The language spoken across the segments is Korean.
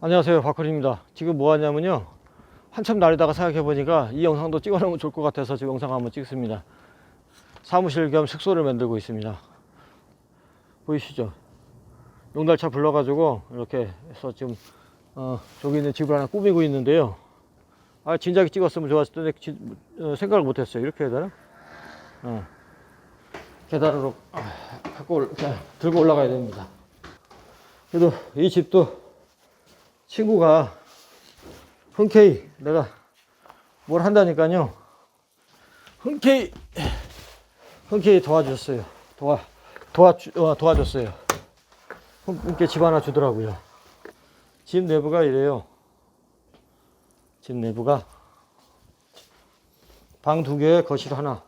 안녕하세요 박헌입니다. 지금 뭐 하냐면요. 한참 날리다가 생각해 보니까 이 영상도 찍어 놓으면 좋을 것 같아서 지금 영상 한번 찍습니다. 사무실 겸 숙소를 만들고 있습니다. 보이시죠? 용달차 불러 가지고 이렇게 해서 지금 어, 저기 있는 집을 하나 꾸미고 있는데요. 아 진작에 찍었으면 좋았을 텐데 진- 어, 생각을 못 했어요. 이렇게 해야 되나? 어. 계단으로 아, 갖고 올- 들고 올라가야 됩니다. 그래도 이 집도 친구가 흔쾌히 내가 뭘 한다니까요. 흔쾌히 흔쾌히 도와줬어요. 도와 도와 어, 도와줬어요. 흔- 흔쾌히 집 하나 주더라고요. 집 내부가 이래요. 집 내부가 방 두 개에 거실 하나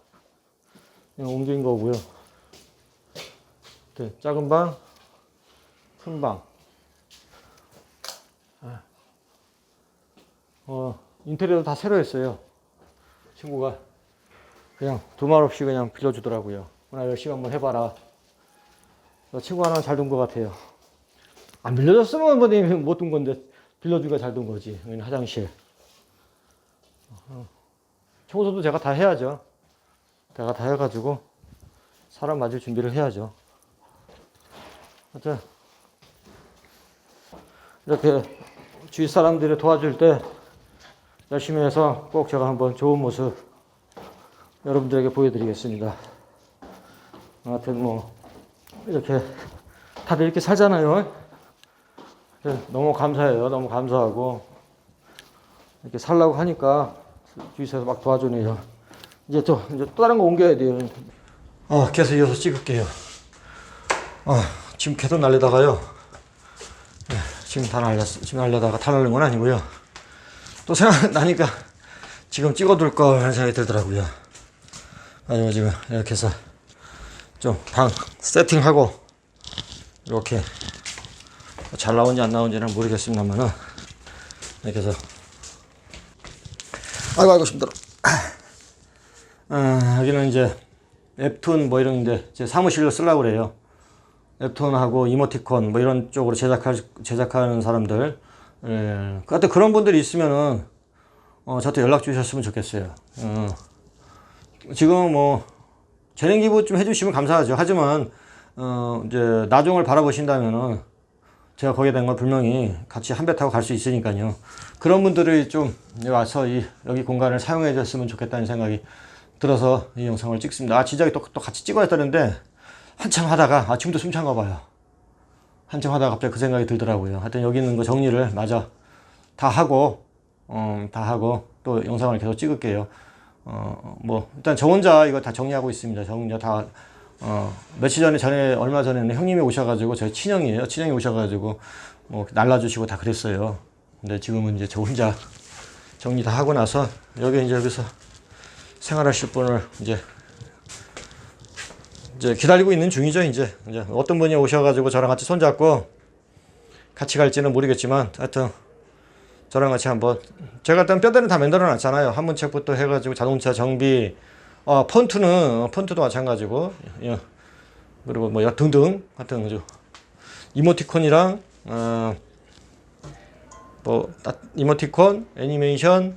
그냥 옮긴 거고요. 네, 작은 방, 큰 방. 어, 인테리어도 다 새로 했어요. 친구가 그냥 두말 없이 그냥 빌려주더라고요. 오늘 열심히 한번 해봐라. 너 친구 하나 잘 둔 것 같아요. 안 빌려줬으면 못둔 건데 빌려주기가 잘둔 거지. 화장실. 어, 청소도 제가 다 해야죠. 제가 다 해가지고 사람 맞을 준비를 해야죠. 하여튼 이렇게 주위 사람들이 도와줄 때 열심히 해서 꼭 제가 한번 좋은 모습 여러분들에게 보여드리겠습니다. 하여튼 뭐 이렇게 다들 이렇게 살잖아요. 너무 감사해요. 너무 감사하고 이렇게 살라고 하니까 주위에서 막 도와주네요. 이제 또 이제 또 다른 거 옮겨야 돼요. 어, 계속 이어서 찍을게요. 어, 지금 계속 날리다가요. 네, 지금 다 날렸, 지금 날려다가 다 날린 건 아니고요. 또 생각나니까 지금 찍어둘 걸 하는 생각이 들더라고요. 그래서 지금 이렇게 해서 좀 방 세팅하고 이렇게 잘 나온지 안 나온지는 모르겠습니다만은 이렇게 해서 아이고 아이고 힘들어. 아, 여기는 이제 웹툰 뭐 이런 데 제 사무실로 쓰려고 그래요. 웹툰하고 이모티콘 뭐 이런 쪽으로 제작할 제작하는 사람들 예, 하여튼 그런 분들이 있으면은 어, 저한테 연락 주셨으면 좋겠어요. 어, 지금 뭐 재능 기부 좀 해주시면 감사하죠. 하지만 어, 이제 나중을 바라보신다면은 제가 거기에 대한 건 분명히 같이 한 배 타고 갈 수 있으니까요. 그런 분들이 좀 와서 이 여기 공간을 사용해 줬으면 좋겠다는 생각이 들어서 이 영상을 찍습니다. 아, 진작에 또, 또 같이 찍어야 되는데 한참 하다가 아, 지금도 숨찬가 봐요. 한참 하다가 갑자기 그 생각이 들더라고요. 하여튼 여기 있는 거 정리를 마저 다 하고, 어, 다 하고 또 영상을 계속 찍을게요. 어, 뭐, 일단 저 혼자 이거 다 정리하고 있습니다. 저 혼자 다, 어, 며칠 전에, 전에, 얼마 전에는 형님이 오셔가지고, 저희 친형이에요. 친형이 오셔가지고, 뭐, 날라주시고 다 그랬어요. 근데 지금은 이제 저 혼자 정리 다 하고 나서, 여기 이제 여기서 생활하실 분을 이제 이제 기다리고 있는 중이죠 이제 이제 어떤 분이 오셔가지고 저랑 같이 손잡고 같이 갈지는 모르겠지만 하여튼 저랑 같이 한번 제가 일단 뼈대는 다 만들어 놨잖아요 한문 책부터 해가지고 자동차 정비 어 폰트는 어, 폰트도 마찬가지고 예. 그리고 뭐 여- 등등 하여튼 그죠 이모티콘이랑 어 뭐 이모티콘 애니메이션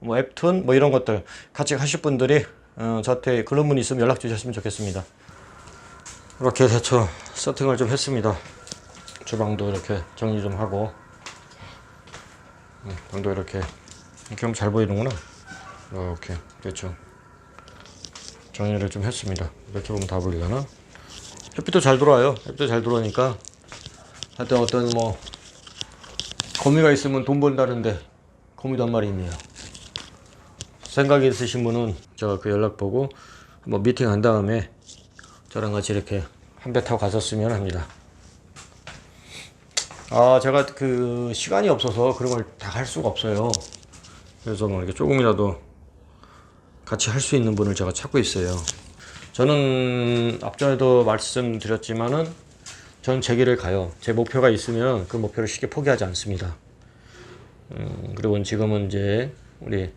뭐 웹툰 뭐 이런 것들 같이 하실 분들이 어, 저한테 그런 분 있으면 연락 주셨으면 좋겠습니다. 이렇게 대충 세팅을 좀 했습니다. 주방도 이렇게 정리 좀 하고 음, 방도 이렇게 이렇게 하면 잘 보이는구나. 이렇게 대충 정리를 좀 했습니다. 이렇게 보면 다 보이려나? 햇빛도 잘 들어와요. 햇빛도 잘 들어오니까 하여튼 어떤 뭐 거미가 있으면 돈 번다는데 거미도 한 마리 있네요. 생각이 있으신 분은 저그 연락 보고 한번 미팅 한 다음에 저랑 같이 이렇게 한 배 타고 갔었으면 합니다. 아 제가 그 시간이 없어서 그런 걸 다 할 수가 없어요. 그래서 뭐 이렇게 조금이라도 같이 할 수 있는 분을 제가 찾고 있어요. 저는 앞전에도 말씀드렸지만은 저는 제 길을 가요. 제 목표가 있으면 그 목표를 쉽게 포기하지 않습니다. 음, 그리고 지금은 이제 우리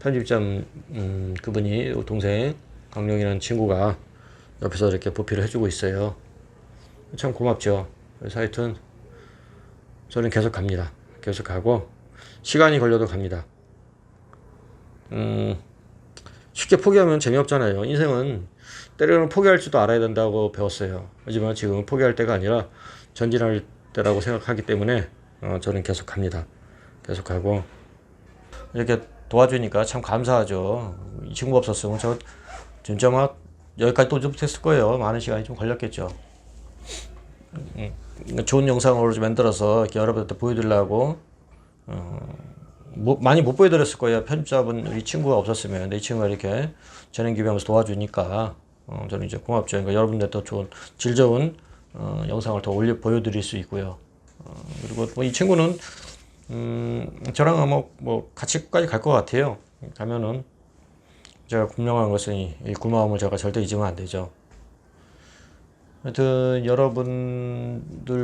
편집장 음, 그분이 동생 강령이라는 친구가 옆에서 이렇게 보필을 해주고 있어요. 참 고맙죠. 그래서 하여튼 저는 계속 갑니다. 계속 가고 시간이 걸려도 갑니다. 음, 쉽게 포기하면 재미없잖아요. 인생은 때로는 포기할 줄도 알아야 된다고 배웠어요. 하지만 지금은 포기할 때가 아니라 전진할 때라고 생각하기 때문에 어, 저는 계속 갑니다. 계속 가고 이렇게 도와주니까 참 감사하죠. 이 친구 없었으면 저 진짜 막 여기까지 또 못했을 거예요. 많은 시간이 좀 걸렸겠죠. 음, 좋은 영상으로 좀 만들어서 여러분한테 보여드리려고 어, 뭐, 많이 못 보여드렸을 거예요. 편집자분 우리 친구가 없었으면 이 친구가 이렇게 전행 기부하면서 도와주니까 어, 저는 이제 고맙죠. 그러니까 여러분들 더 좋은 질 좋은 어, 영상을 더 올려 보여드릴 수 있고요. 어, 그리고 뭐 이 친구는 음, 저랑 뭐, 뭐 같이까지 갈 것 같아요. 가면은 제가 분명한 것은 이, 이 고마움을 제가 절대 잊으면 안 되죠. 하여튼 여러분들도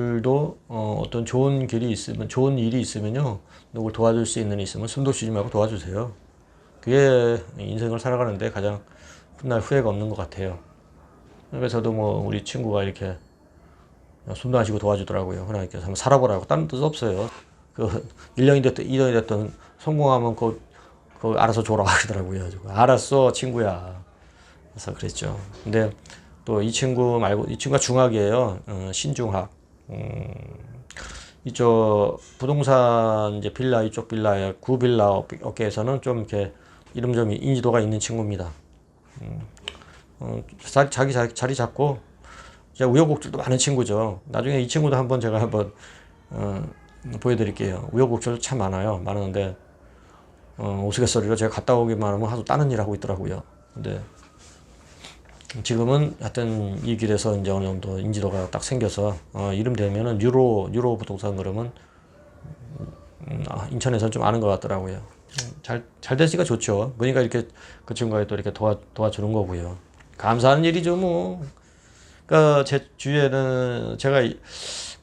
어, 어떤 좋은 길이 있으면 좋은 일이 있으면요 누굴 도와줄 수 있는 일 있으면 숨도 쉬지 말고 도와주세요. 그게 인생을 살아가는데 가장 훗날 후회가 없는 것 같아요. 그래서 저도 뭐 우리 친구가 이렇게 숨도 안 쉬고 도와주더라고요. 하나님께서 한번 살아보라고 다른 뜻 없어요. 그 1년이 됐든 2년이 됐든 성공하면 그, 그 알아서 줘라 하더라고요. 알았어 친구야. 그래서 그랬죠. 근데 또 이 친구 말고 이 친구가 중학이에요. 어, 신중학. 음, 이쪽 부동산 이제 빌라 이쪽 빌라의 구빌라 업계에서는 좀 이렇게 이름 좀 인지도가 있는 친구입니다. 음, 어, 자기, 자기 자기 자리 잡고 이제 우여곡절도 많은 친구죠. 나중에 이 친구도 한번 제가 한번 어, 보여드릴게요. 우여곡절 참 많아요. 많은데 어, 우스갯소리로 제가 갔다 오기만 하면 하도 다른 일 하고 있더라고요. 근데 지금은 하여튼 이 길에서 이제 어느 정도 인지도가 딱 생겨서 어, 이름 되면은 유로 유로 부동산 그러면 음, 아, 인천에서는 좀 아는 것 같더라고요. 잘 잘 됐으니까 좋죠. 그러니까 이렇게 그 친구가 또 이렇게 도와 도와주는 거고요. 감사한 일이죠 뭐. 그러니까 제 주위에는 제가 이-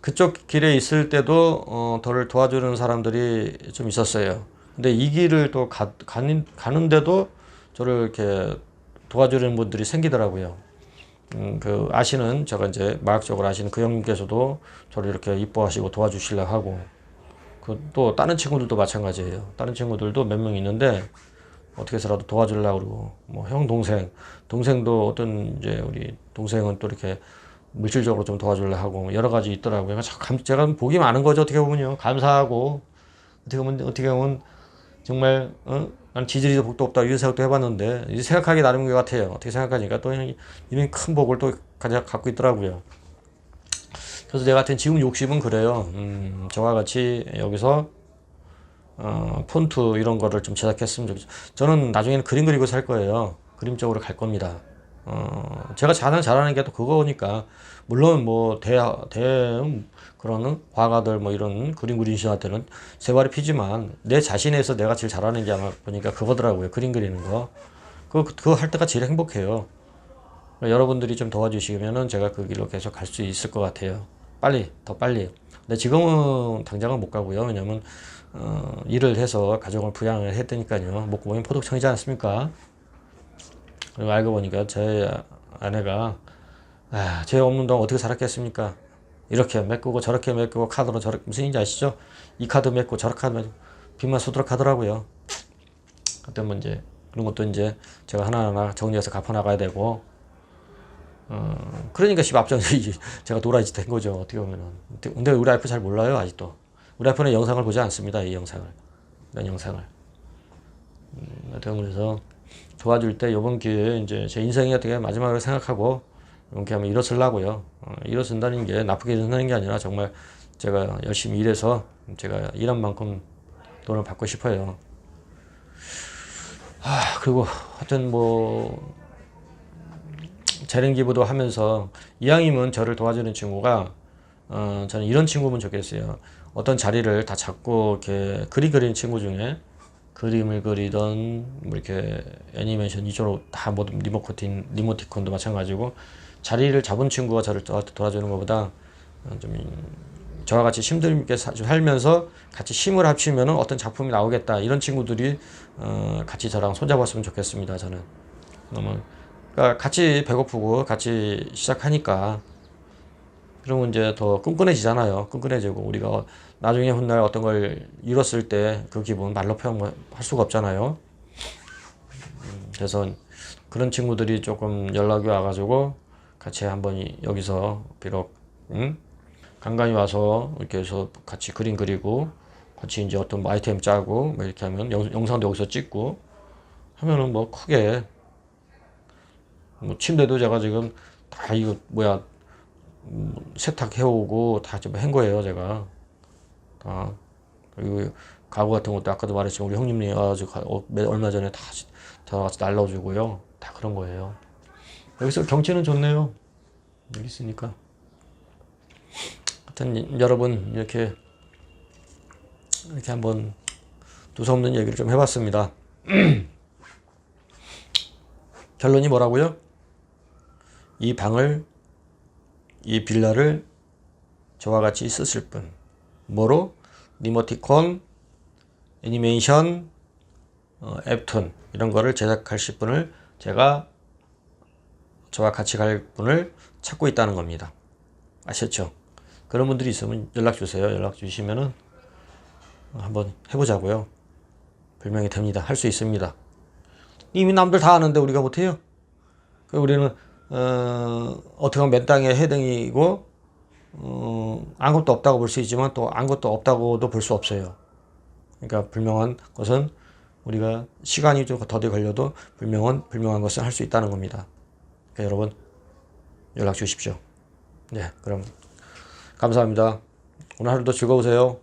그쪽 길에 있을 때도 어, 저를 도와주는 사람들이 좀 있었어요. 근데 이 길을 또 가, 가는, 가는데도 저를 이렇게 도와주는 분들이 생기더라고요. 음, 그 아시는 제가 이제 마약적으로 아시는 그 형님께서도 저를 이렇게 이뻐하시고 도와주시려 하고 그 또 다른 친구들도 마찬가지예요. 다른 친구들도 몇 명 있는데 어떻게 해서라도 도와주려고 그러고 뭐 형 동생 동생도 어떤 이제 우리 동생은 또 이렇게 물질적으로 좀 도와주려 하고 뭐 여러 가지 있더라고요. 참 감- 제가 복이 많은 거죠. 어떻게 보면요. 감사하고 어떻게 보면 어떻게 보면 정말 어? 난 지지리도 복도 없다 이런 생각도 해봤는데 이제 생각하기 나름인 것 같아요. 어떻게 생각하니까 또 이런 큰 복을 또 가져 갖고 있더라고요. 그래서 내가 같은 지금 욕심은 그래요. 음, 저와 같이 여기서 어, 폰트 이런 거를 좀 제작했으면 좋겠어요. 저는 나중에는 그림 그리고 살 거예요. 그림 쪽으로 갈 겁니다. 어, 제가 잘하는 잘하는 게 또 그거니까 물론 뭐 대, 대 그런 화가들 뭐 이런 그림 그리는 신한테는 세 발이 피지만 내 자신에서 내가 제일 잘하는 게 아마 보니까 그거더라고요. 그림 그리는 거. 그거, 그거 할 때가 제일 행복해요. 여러분들이 좀 도와주시면은 제가 그 길로 계속 갈 수 있을 것 같아요. 빨리, 더 빨리. 근데 지금은 당장은 못 가고요. 왜냐면, 어, 일을 해서 가정을 부양을 했으니까요. 먹고 보면 포독청이지 않습니까? 그리고 알고 보니까 제 아내가, 아, 쟤 없는 동안 어떻게 살았겠습니까? 이렇게 메꾸고 저렇게 메꾸고 카드로 저렇게, 무슨 인지 아시죠? 이 카드 메꾸고 저렇게 메꾸고 빚만 수두룩 하더라고요. 그때 뭐 이제, 그런 것도 이제 제가 하나하나 정리해서 갚아나가야 되고, 어, 그러니까 십 앞전에 제가 도라지 된 거죠. 어떻게 보면은. 근데 우리 와이프 잘 몰라요, 아직도. 우리 와이프는 영상을 보지 않습니다, 이 영상을. 이런 영상을. 음, 하여튼 그래서 도와줄 때 이번 기회에 이제 제 인생이 어떻게 마지막으로 생각하고 이렇게 하면 일어서려고요. 어, 일어선다는 게 나쁘게 일어서는 게 아니라 정말 제가 열심히 일해서 제가 일한 만큼 돈을 받고 싶어요. 아, 그리고 하여튼 뭐 재능 기부도 하면서 이왕이면 저를 도와주는 친구가 어, 저는 이런 친구면 좋겠어요. 어떤 자리를 다 잡고 이렇게 그리 그리는 친구 중에 그림을 그리던 뭐 이렇게 애니메이션 이쪽으로 다 모두 리모코틴 리모티콘도 마찬가지고 자리를 잡은 친구가 저를 도- 도와주는 것보다 어, 좀 저와 같이 힘들게 사- 살면서 같이 힘을 합치면 어떤 작품이 나오겠다 이런 친구들이 어, 같이 저랑 손잡았으면 좋겠습니다. 저는 너무 그러니까 같이 배고프고 같이 시작하니까 그러면 이제 더 끈끈해지잖아요. 끈끈해지고 우리가 나중에 훗날 어떤 걸 이뤘을 때 그 기분 말로 표현할 수가 없잖아요. 음, 그래서 그런 친구들이 조금 연락이 와가지고 같이 한번 이- 여기서 비록 응? 간간히 와서 이렇게 해서 같이 그림 그리고 같이 이제 어떤 뭐 아이템 짜고 뭐 이렇게 하면 영, 영상도 여기서 찍고 하면은 뭐 크게 뭐 침대도 제가 지금 다 이거 뭐야 음, 세탁해오고 다 좀 한 거예요 제가. 다. 그리고 가구 같은 것도 아까도 말했지만 우리 형님이 가- 어, 매- 얼마 전에 다 들어가서 날라주고요. 다 그런 거예요. 여기서 경치는 좋네요. 여기 있으니까. 하여튼 여러분 이렇게 이렇게 한번 두서없는 얘기를 좀 해봤습니다. 결론이 뭐라고요? 이 방을 이 빌라를 저와 같이 쓰실 분 뭐로? 니모티콘 애니메이션 어, 앱툰 이런 거를 제작하실 분을 제가 저와 같이 갈 분을 찾고 있다는 겁니다. 아셨죠? 그런 분들이 있으면 연락 주세요. 연락 주시면은 한번 해보자고요. 불명이 됩니다. 할 수 있습니다. 이미 남들 다 아는데 우리가 못해요. 그 우리는 어, 어떻게 보면 맨 땅에 해등이고 어, 아무것도 없다고 볼 수 있지만 또 아무것도 없다고도 볼 수 없어요. 그러니까 불명한 것은 우리가 시간이 좀 더디 걸려도 불명은 불명한 것을 할 수 있다는 겁니다. 그러니까 여러분 연락 주십시오. 네, 그럼 감사합니다. 오늘 하루도 즐거우세요.